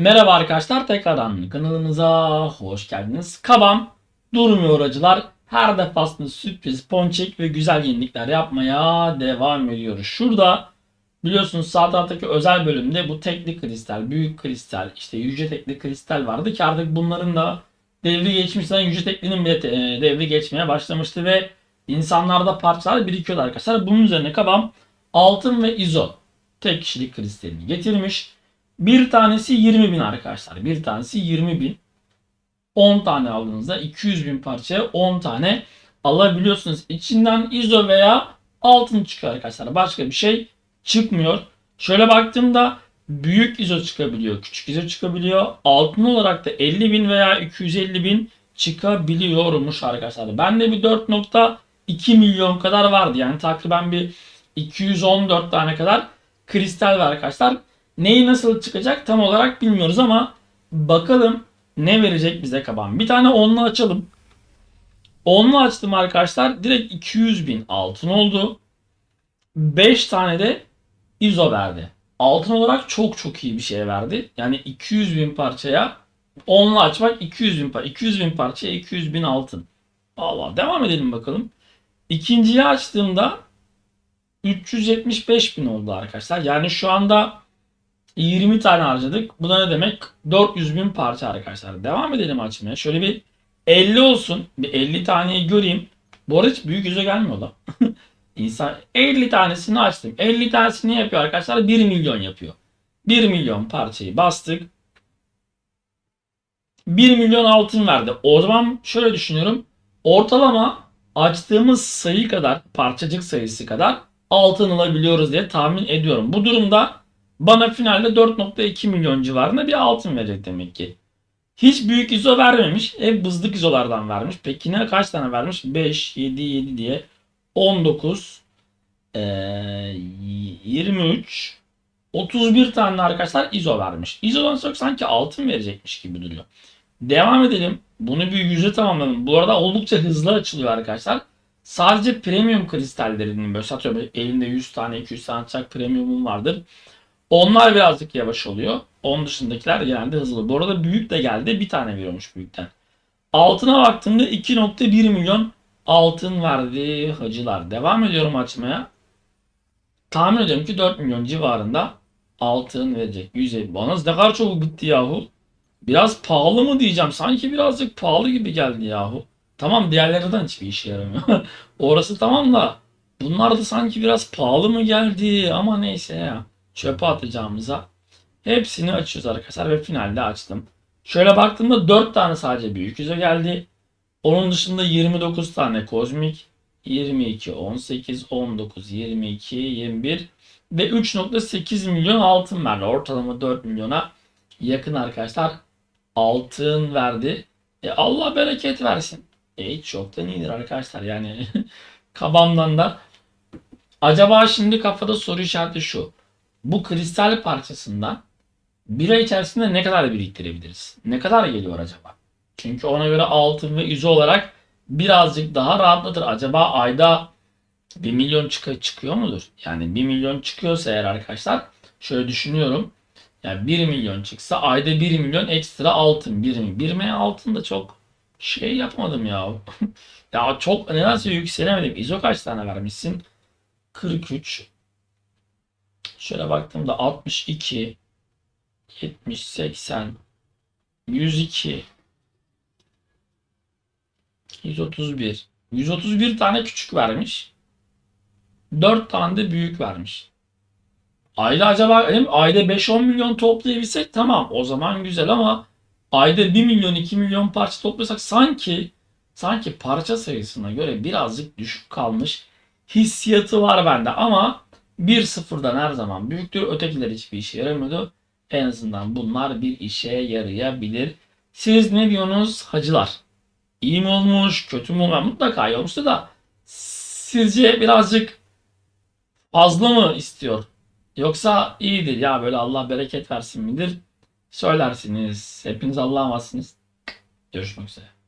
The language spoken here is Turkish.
Merhaba arkadaşlar tekrardan kanalımıza hoş geldiniz. Kabam durmuyor acılar. Her defasında sürpriz, ponçik ve güzel yenilikler yapmaya devam ediyoruz. Şurada biliyorsunuz sağ taraftaki özel bölümde bu tekli kristal, büyük kristal, işte yüce tekli kristal vardı ki artık bunların da devri geçmişten yüce teklinin bile e, devri geçmeye başlamıştı ve insanlarda parçalar birikiyordu arkadaşlar. Bunun üzerine kabam altın ve izo tek kişilik kristalini getirmiş. Bir tanesi 20 bin arkadaşlar. Bir tanesi 20 bin. 10 tane aldığınızda 200 bin parçaya 10 tane alabiliyorsunuz. İçinden izo veya altın çıkıyor arkadaşlar. Başka bir şey çıkmıyor. Şöyle baktığımda büyük izo çıkabiliyor. Küçük izo çıkabiliyor. Altın olarak da 50 bin veya 250 bin çıkabiliyormuş arkadaşlar. Bende bir 4.2 milyon kadar vardı. Yani takriben bir 214 tane kadar kristal var arkadaşlar. Neyi nasıl çıkacak tam olarak bilmiyoruz ama bakalım ne verecek bize kaban. Bir tane onlu açalım. Onlu açtım arkadaşlar. Direkt 200 bin altın oldu. 5 tane de izo verdi. Altın olarak çok çok iyi bir şey verdi. Yani 200 bin parçaya onlu açmak 200 bin, par 200 bin parçaya 200 bin altın. Allah devam edelim bakalım. İkinciyi açtığımda 375 bin oldu arkadaşlar. Yani şu anda 20 tane harcadık. Bu da ne demek? 400 bin parça arkadaşlar. Devam edelim açmaya. Şöyle bir 50 olsun. Bir 50 taneyi göreyim. Bu arada hiç büyük yüze gelmiyor da. İnsan 50 tanesini açtım. 50 tanesini yapıyor arkadaşlar? 1 milyon yapıyor. 1 milyon parçayı bastık. 1 milyon altın verdi. O zaman şöyle düşünüyorum. Ortalama açtığımız sayı kadar, parçacık sayısı kadar altın alabiliyoruz diye tahmin ediyorum. Bu durumda bana finalde 4.2 milyon civarında bir altın verecek demek ki. Hiç büyük izo vermemiş. Hep bızlık izolardan vermiş. Peki ne kaç tane vermiş? 5, 7, 7 diye 19, ee, 23, 31 tane arkadaşlar izo vermiş. İzodan çok sanki altın verecekmiş gibi duruyor. Devam edelim. Bunu bir yüze tamamladım. Bu arada oldukça hızlı açılıyor arkadaşlar. Sadece premium kristallerinin böyle satıyorum. Elimde 100 tane 200 tane açacak premiumum vardır. Onlar birazcık yavaş oluyor. Onun dışındakiler genelde hızlı. Bu arada büyük de geldi. Bir tane veriyormuş büyükten. Altına baktığımda 2.1 milyon altın verdi hacılar. Devam ediyorum açmaya. Tahmin ediyorum ki 4 milyon civarında altın verecek. 150. Bana ne kadar çok bitti yahu. Biraz pahalı mı diyeceğim. Sanki birazcık pahalı gibi geldi yahu. Tamam diğerlerinden hiçbir işe yaramıyor. Orası tamam da bunlar da sanki biraz pahalı mı geldi ama neyse ya. Çöpe atacağımıza hepsini açıyoruz arkadaşlar ve finalde açtım. Şöyle baktığımda 4 tane sadece büyük yüze geldi. Onun dışında 29 tane kozmik, 22, 18, 19, 22, 21 ve 3.8 milyon altın verdi. Ortalama 4 milyona yakın arkadaşlar altın verdi. E Allah bereket versin. E hiç yoktan iyidir arkadaşlar. Yani kabamdan da. Acaba şimdi kafada soru işareti şu. Bu kristal parçasından bir ay içerisinde ne kadar biriktirebiliriz? Ne kadar geliyor acaba? Çünkü ona göre altın ve yüzü olarak birazcık daha rahatlatır. Acaba ayda 1 milyon çık çıkıyor mudur? Yani 1 milyon çıkıyorsa eğer arkadaşlar şöyle düşünüyorum. Yani 1 milyon çıksa ayda 1 milyon ekstra altın. 1 mi? 1 mi altın da çok şey yapmadım ya. ya çok nedense yükselemedim. İzo kaç tane vermişsin? 43. Şöyle baktığımda 62, 70, 80, 102, 131. 131 tane küçük vermiş. 4 tane de büyük vermiş. Ayda acaba ayda 5-10 milyon toplayabilsek tamam o zaman güzel ama ayda 1 milyon 2 milyon parça toplasak sanki sanki parça sayısına göre birazcık düşük kalmış hissiyatı var bende ama 1-0'dan her zaman büyüktür. Ötekiler hiçbir işe yaramıyordu. En azından bunlar bir işe yarayabilir. Siz ne diyorsunuz hacılar? İyi mi olmuş, kötü mü olmuş? Mutlaka iyi olmuştu da sizce birazcık fazla mı istiyor? Yoksa iyidir ya böyle Allah bereket versin midir? Söylersiniz. Hepiniz Allah'a emansınız. Görüşmek üzere.